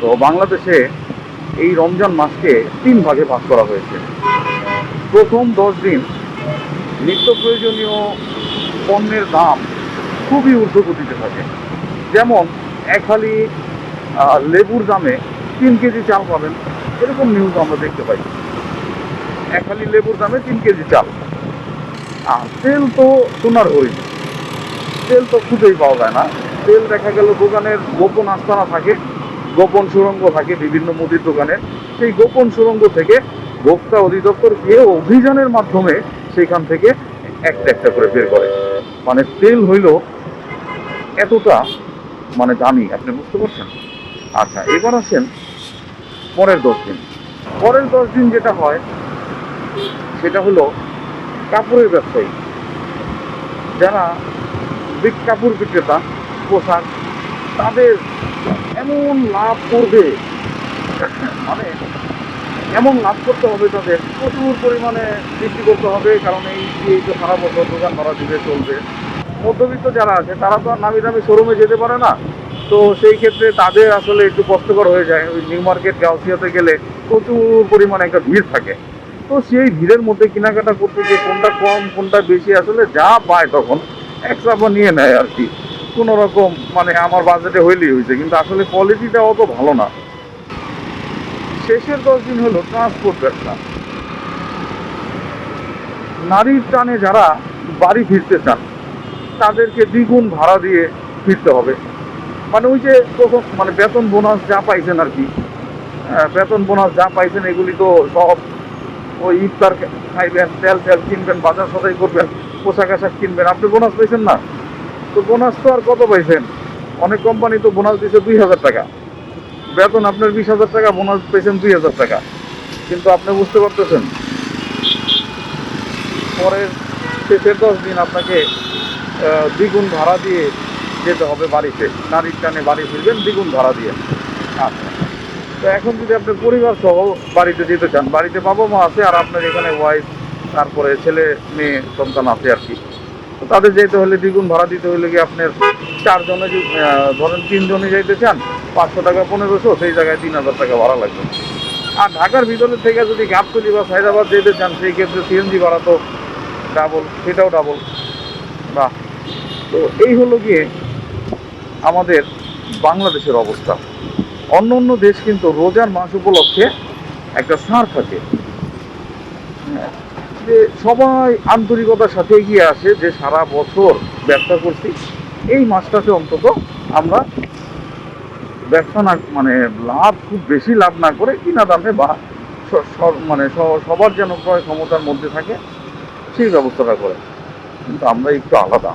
তো বাংলাদেশে এই রমজান মাসকে তিন ভাগে ভাগ করা হয়েছে। প্রথম দশ দিন নিত্য প্রয়োজনীয় পণ্যের দাম খুবই ঊর্ধ্বগতিতে থাকে। যেমন এক হালি লেবুর দামে তিন কেজি চাল পাবেন। এরকম নিউজ আমরা দেখতে পাই। এক হালি লেবুর দামে তিন কেজি চাল। আর তেল তো সোনার হরিণ। তেল তো খুঁজেই পাওয়া যায় না। তেল দেখা গেল দোকানের গোপন আস্তানা থাকে। গোপন সুরঙ্গ থাকে বিভিন্ন মুদির দোকানের সেই গোপন সুরঙ্গ থেকে ভোক্তা অধিদপ্তর গিয়ে অভিযানের মাধ্যমে সেখান থেকে একটা একটা করে বের করে। মানে তেল হইল এতটা মানে দামি, আপনি বুঝতে পারছেন? আচ্ছা এবার আসেন পরের দশ দিন। পরের দশ দিন যেটা হয়, সেটা হলো কাপড়ের ব্যবসায়ী। যারা কাপড় বিক্রেতা, পোশাক, তাদের এমন লাভ করবে? মানে এমন লাভ করতে হবে তাদের প্রচুর পরিমাণে বৃদ্ধি করতে হবে, কারণ এই এই তো সারা বছর দোকান ভাড়া দিবে চলবে। মধ্যবিত্ত যারা আছে, তারা তো আর নামি দামি শোরুমে যেতে পারে না। তো সেই ক্ষেত্রে তাদের আসলে একটু কষ্টকর হয়ে যায়। ওই নিউ মার্কেট, গাউসিয়াতে গেলে প্রচুর পরিমাণে একটা ভিড় থাকে। তো সেই ভিড়ের মধ্যে কেনাকাটা করতে যে কোনটা কম, কোনটা বেশি, আসলে যা পায় তখন এক চাপা নিয়ে নেয় আর কি। কোনো রকম মানে আমার বাজেটে হইলেই হয়েছে কিন্তু আসলে কোয়ালিটিটা অত ভালো না। শেষের দশ দিন হলো ট্রান্সপোর্ট ব্যবসা। নারীর টানে যারা বাড়ি ফিরতে চান, তাদেরকে দ্বিগুণ ভাড়া দিয়ে ফিরতে হবে। মানে ওই যে প্রথম মানে বেতন বোনাস যা পাইছেন আর কি বেতন বোনাস যা পাইছেন, এগুলি তো সব ওই ইফতার খাইবেন তেল তেল কিনবেন, বাজার সদাই করবেন পোশাক আশাক কিনবেন। আপনি বোনাস পাইছেন না? তো বোনাস তো আর কত পাইছেন? অনেক কোম্পানি তো বোনাস দিচ্ছে দুই হাজার টাকা। বেতন আপনার বিশ হাজার টাকা বোনাস পেয়েছেন দুই হাজার টাকা। কিন্তু আপনি বুঝতে পারতেছেন? পরের শেষের দশ দিন আপনাকে দ্বিগুণ ভাড়া দিয়ে যেতে হবে বাড়িতে। নারীর টানে বাড়ি ফিরবেন, দ্বিগুণ ভাড়া দিয়ে। আচ্ছা। তো এখন যদি আপনি পরিবার সহ বাড়িতে যেতে চান, বাড়িতে বাবা মা আছে আর আপনার এখানে ওয়াইফ তারপরে ছেলে, মেয়ে, সন্তান আছে আর কি। তো তাদের যেতে হলে দ্বিগুণ ভাড়া দিতে হলে কি আপনার চারজনে যদি ধরেন তিনজনে যাইতে চান পাঁচশো টাকা পনেরোশো সেই জায়গায় তিন হাজার টাকা ভাড়া লাগবে। আর ঢাকার ভিতরের থেকে যদি গাবতলি বা সাইদাবাদ যেতে চান সেই ক্ষেত্রে সিএনজি ভাড়া তো ডাবল সেটাও ডাবল বা তো এই হলো গিয়ে আমাদের বাংলাদেশের অবস্থা। অন্য অন্য দেশ কিন্তু রোজার মাস উপলক্ষে একটা ছাড় থাকে। হ্যাঁ, যে সবাই আন্তরিকতার সাথে এগিয়ে আসে যে সারা বছর ব্যবসা করছি, এই মাসটাতে অন্তত আমরা ব্যবসা না মানে লাভ খুব বেশি লাভ না করে কিনা দামে বা মানে সবার যেন ক্রয় ক্ষমতার মধ্যে থাকে, সেই ব্যবস্থাটা করে। কিন্তু আমরা একটু আলাদা।